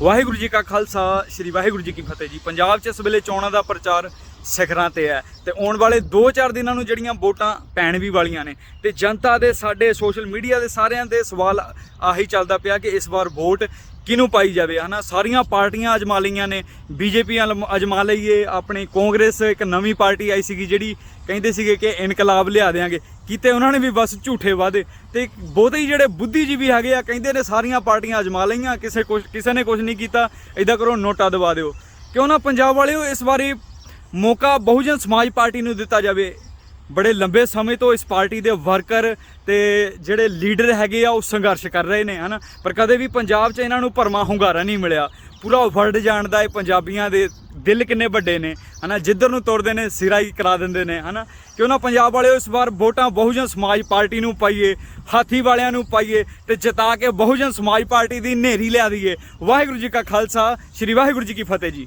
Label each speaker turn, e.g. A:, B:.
A: ਵਾਹਿਗੁਰੂ ਜੀ ਕਾ ਖਾਲਸਾ, ਸ੍ਰੀ ਵਾਹਿਗੁਰੂ ਜੀ ਕੀ ਫਤਿਹ ਜੀ। ਪੰਜਾਬ 'ਚ ਇਸ ਵੇਲੇ ਚੋਣਾਂ ਦਾ ਪ੍ਰਚਾਰ ਸਿਖਰਾਂ ਤੇ ਹੈ। ਤੇ ਆਉਣ ਵਾਲੇ 2-4 ਦਿਨਾਂ ਨੂੰ ਜਿਹੜੀਆਂ ਵੋਟਾਂ ਪੈਣ ਵੀ ਵਾਲੀਆਂ ਨੇ। ਤੇ ਜਨਤਾ ਦੇ ਸਾਡੇ ਸੋਸ਼ਲ ਮੀਡੀਆ ਦੇ ਸਾਰਿਆਂ ਦੇ ਸਵਾਲ ਆਹੀ ਚੱਲਦਾ ਪਿਆ ਕਿ ਇਸ ਵਾਰ ਵੋਟ ਕਿਹਨੂੰ ਪਾਈ ਜਾਵੇ, ਹਨਾ? ਸਾਰੀਆਂ ਪਾਰਟੀਆਂ ਅਜਮਾ ਲਈਆਂ ਨੇ। ਬੀਜੇਪੀ ਅਜਮਾ ਲਈਏ, ਆਪਣੀ ਕਾਂਗਰਸ, ਇੱਕ ਨਵੀਂ ਪਾਰਟੀ ਆਈ ਸੀਗੀ ਜਿਹੜੀ ਕਹਿੰਦੇ ਸੀਗੇ ਕਿ ਇਨਕਲਾਬ ਲਿਆ ਦੇਾਂਗੇ ਕੀਤੇ ਉਹਨਾਂ ਨੇ ਵੀ ਬਸ ਝੂਠੇ ਵਾਅਦੇ। ਤੇ ਬਹੁਤੇ ਹੀ ਜਿਹੜੇ ਬੁੱਧੀਜੀਵੀ ਹੈਗੇ ਆ, ਕਹਿੰਦੇ ਨੇ ਸਾਰੀਆਂ ਪਾਰਟੀਆਂ ਅਜਮਾ ਲਈਆਂ, ਕਿਸੇ ਕੁਛ ਕਿਸੇ ਨੇ ਕੁਝ ਨਹੀਂ ਕੀਤਾ। ਇਦਾਂ ਕਰੋ, ਨੋਟਾ ਦਵਾ ਦਿਓ। ਕਿਉਂ ਨਾ ਪੰਜਾਬ ਵਾਲਿਓ ਇਸ ਵਾਰੀ ਮੌਕਾ ਬਹੁਜਨ ਸਮਾਜ ਪਾਰਟੀ ਨੂੰ ਦਿੱਤਾ ਜਾਵੇ। ਬੜੇ ਲੰਬੇ ਸਮੇਂ ਤੋਂ ਇਸ ਪਾਰਟੀ ਦੇ ਵਰਕਰ ਤੇ ਜਿਹੜੇ ਲੀਡਰ ਹੈਗੇ ਆ, ਉਹ ਸੰਘਰਸ਼ ਕਰ ਰਹੇ ਨੇ, ਹਨਾ? ਪਰ ਕਦੇ ਵੀ ਪੰਜਾਬ 'ਚ ਇਹਨਾਂ ਨੂੰ ਭਰਮਾ ਹੁੰਗਾਰਾ ਨਹੀਂ ਮਿਲਿਆ। ਪੂਰਾ ਵਰਲਡ ਜਾਣਦਾ ਹੈ, ਪੰਜਾਬੀਆਂ ਦੇ ਦਿਲ ਕਿੰਨੇ ਵੱਡੇ ਨੇ, ਹਨਾ? ਜਿੱਧਰ ਨੂੰ ਤੁਰਦੇ ਨੇ, ਸਿਰਾ ਹੀ ਕਰਾ ਦਿੰਦੇ ਨੇ, ਹਨਾ? ਕਿਉਂ ਨਾ ਪੰਜਾਬ ਵਾਲਿਓ ਇਸ ਵਾਰ ਵੋਟਾਂ ਬਹੁਜਨ ਸਮਾਜ ਪਾਰਟੀ ਨੂੰ ਪਾਈਏ, ਹਾਥੀ ਵਾਲਿਆਂ ਨੂੰ ਪਾਈਏ ਤੇ ਜਿਤਾ ਕੇ ਬਹੁਜਨ ਸਮਾਜ ਪਾਰਟੀ ਦੀ ਨੇਰੀ ਲਿਆ ਦਈਏ। ਵਾਹਿਗੁਰੂ ਜੀ ਕਾ ਖਾਲਸਾ, ਸ੍ਰੀ ਵਾਹਿਗੁਰੂ ਜੀ ਕੀ ਫਤਿਹ ਜੀ।